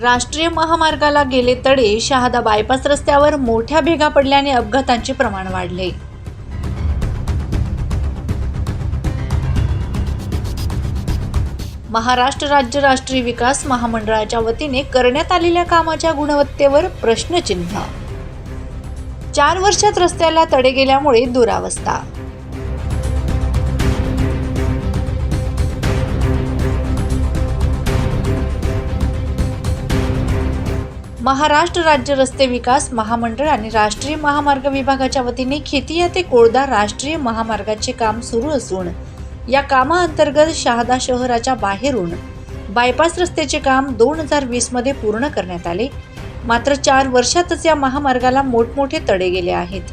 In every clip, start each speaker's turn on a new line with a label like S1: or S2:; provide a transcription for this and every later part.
S1: राष्ट्रीय महामार्गाला गेले तडे शहादा बायपास रस्त्यावर मोठ्या भेगा पडल्याने अपघातांचे प्रमाण वाढले. महाराष्ट्र राज्य राष्ट्रीय विकास महामंडळाच्या वतीने करण्यात आलेल्या कामाच्या गुणवत्तेवर प्रश्नचिन्ह. चार वर्षात रस्त्याला तडे गेल्यामुळे दुरावस्था. महाराष्ट्र राज्य रस्ते विकास महामंडळ आणि राष्ट्रीय महामार्ग विभागाच्या वतीने खेतिया ते कोळदा राष्ट्रीय महामार्गाचे काम सुरू असून या कामाअंतर्गत शहादा शहराच्या बाहेरून बायपास रस्त्याचे काम दोन हजार वीसमध्ये पूर्ण करण्यात आले. मात्र चार वर्षातच या महामार्गाला मोठमोठे तडे गेले आहेत.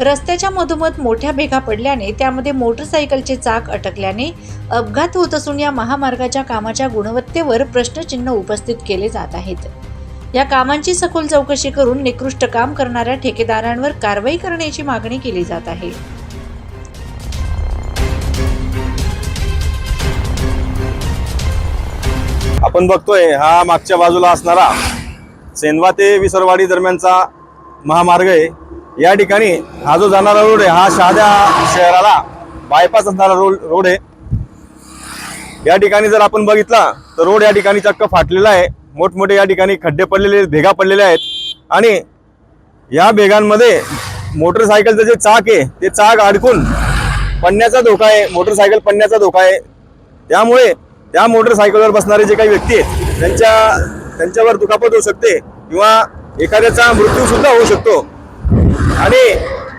S1: रस्त्याच्या मधोमध मोठ्या भेगा पडल्याने त्यामध्ये मोटरसायकलचे चाक अटकल्याने अपघात होत असून या महामार्गाच्या कामाच्या गुणवत्तेवर प्रश्नचिन्ह उपस्थित केले जात आहेत. या कामांची सखोल चौकशी करून निकृष्ट काम करणाऱ्या ठेकेदारांवर कारवाई करण्याची मागणी केली जात आहे.
S2: आपण बघतोय हा मागच्या बाजूला असणारा सेनवा ते विसरवाडी दरम्यानचा महामार्ग आहे. या ठिकाणी हा जो जाणारा रोड आहे हा शहाद्या शहराला बायपास असणारा रोड रोड आहे. या ठिकाणी जर आपण बघितला तर रोड या ठिकाणी चक्क फाटलेला आहे. मोठमोठे या ठिकाणी खड्डे पडलेले आहेत, भेगा पडलेल्या आहेत. आणि या भेगांमध्ये मोटरसायकलचं जे चाक आहे ते चाक अडकून पडण्याचा धोका आहे मोटरसायकल पडण्याचा धोका आहे. त्यामुळे त्या मोटरसायकलवर बसणारे जे काही व्यक्ती आहेत त्यांच्या त्यांच्यावर दुखापत होऊ शकते किंवा एखाद्याचा मृत्यूसुद्धा होऊ शकतो. आणि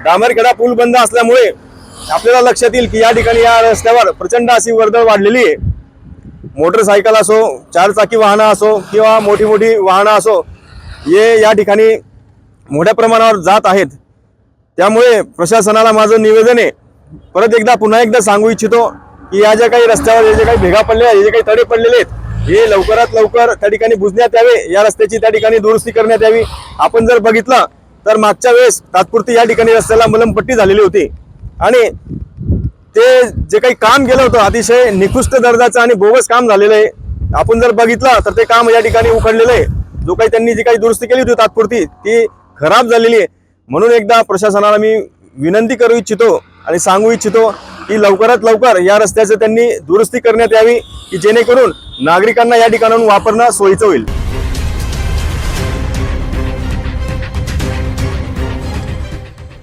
S2: डांबरखेडा पूल बंद असल्यामुळे आपल्याला लक्षात येईल की या ठिकाणी या रस्त्यावर प्रचंड अशी वर्दळ वाढलेली आहे. मोटरसायकल असो चारचाकी वाहनं असो किंवा मोठी मोठी वाहनं असो हे या ठिकाणी मोठ्या प्रमाणावर जात आहेत. त्यामुळे प्रशासनाला माझं निवेदन आहे परत एकदा पुन्हा एकदा सांगू इच्छितो की या ज्या काही रस्त्यावर जे काही भेगा पडले आहेत हे जे काही तडे पडलेले आहेत हे लवकरात लवकर त्या ठिकाणी बुजण्यात यावे या रस्त्याची त्या ठिकाणी दुरुस्ती करण्यात यावी. आपण जर बघितलं तर मागच्या वेळेस तात्पुरती या ठिकाणी रस्त्याला मलमपट्टी झालेली होती. आणि ते जे काही काम केलं होतं अतिशय निकृष्ट दर्जाचं आणि बोगस काम झालेलं आहे. आपण जर बघितलं तर ते काम या ठिकाणी उखडलेलं आहे. जो काही त्यांनी जी काही दुरुस्ती केली होती तात्पुरती ती खराब झालेली आहे. म्हणून एकदा प्रशासनाला मी विनंती करू इच्छितो आणि सांगू इच्छितो की लवकरात लवकर या रस्त्याचं त्यांनी दुरुस्ती करण्यात यावी की जेणेकरून नागरिकांना या ठिकाणाहून वापरणं सोयीचं होईल.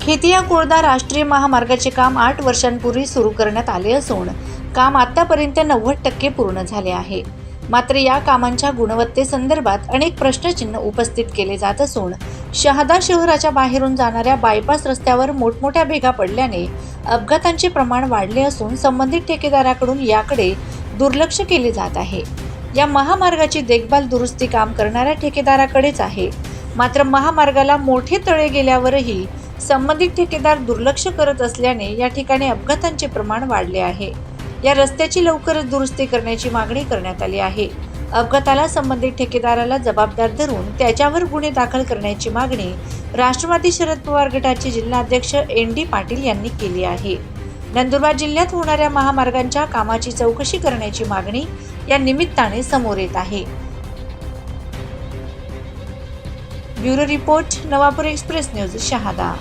S1: खेतिया कुळदा राष्ट्रीय महामार्गाचे काम आठ वर्षांपूर्वी सुरू करण्यात आले असून काम आतापर्यंत नव्वद टक्के पूर्ण झाले आहे. मात्र या कामांच्या गुणवत्तेसंदर्भात अनेक प्रश्नचिन्ह उपस्थित केले जात असून शहादा शहराच्या बाहेरून जाणाऱ्या बायपास रस्त्यावर मोठमोठ्या भेगा पडल्याने अपघातांचे प्रमाण वाढले असून संबंधित ठेकेदाराकडून याकडे दुर्लक्ष केले जात आहे. या महामार्गाची देखभाल दुरुस्ती काम करणाऱ्या ठेकेदाराकडेच आहे. मात्र महामार्गाला मोठे तळे गेल्यावरही संबंधित ठेकेदार दुर्लक्ष करत असल्याने या ठिकाणी अपघातांचे प्रमाण वाढले आहे. या रस्त्याची लवकरच दुरुस्ती करण्याची मागणी करण्यात आली आहे. अपघाताला संबंधित ठेकेदाराला जबाबदार धरून त्याच्यावर गुन्हे दाखल करण्याची मागणी राष्ट्रवादी शरद पवार गटाचे जिल्हाध्यक्ष एन डी पाटील यांनी केली आहे. नंदुरबार जिल्ह्यात होणाऱ्या महामार्गांच्या कामाची चौकशी करण्याची मागणी या निमित्ताने समोर येत आहे. Bureau report Navapur express news Shahada.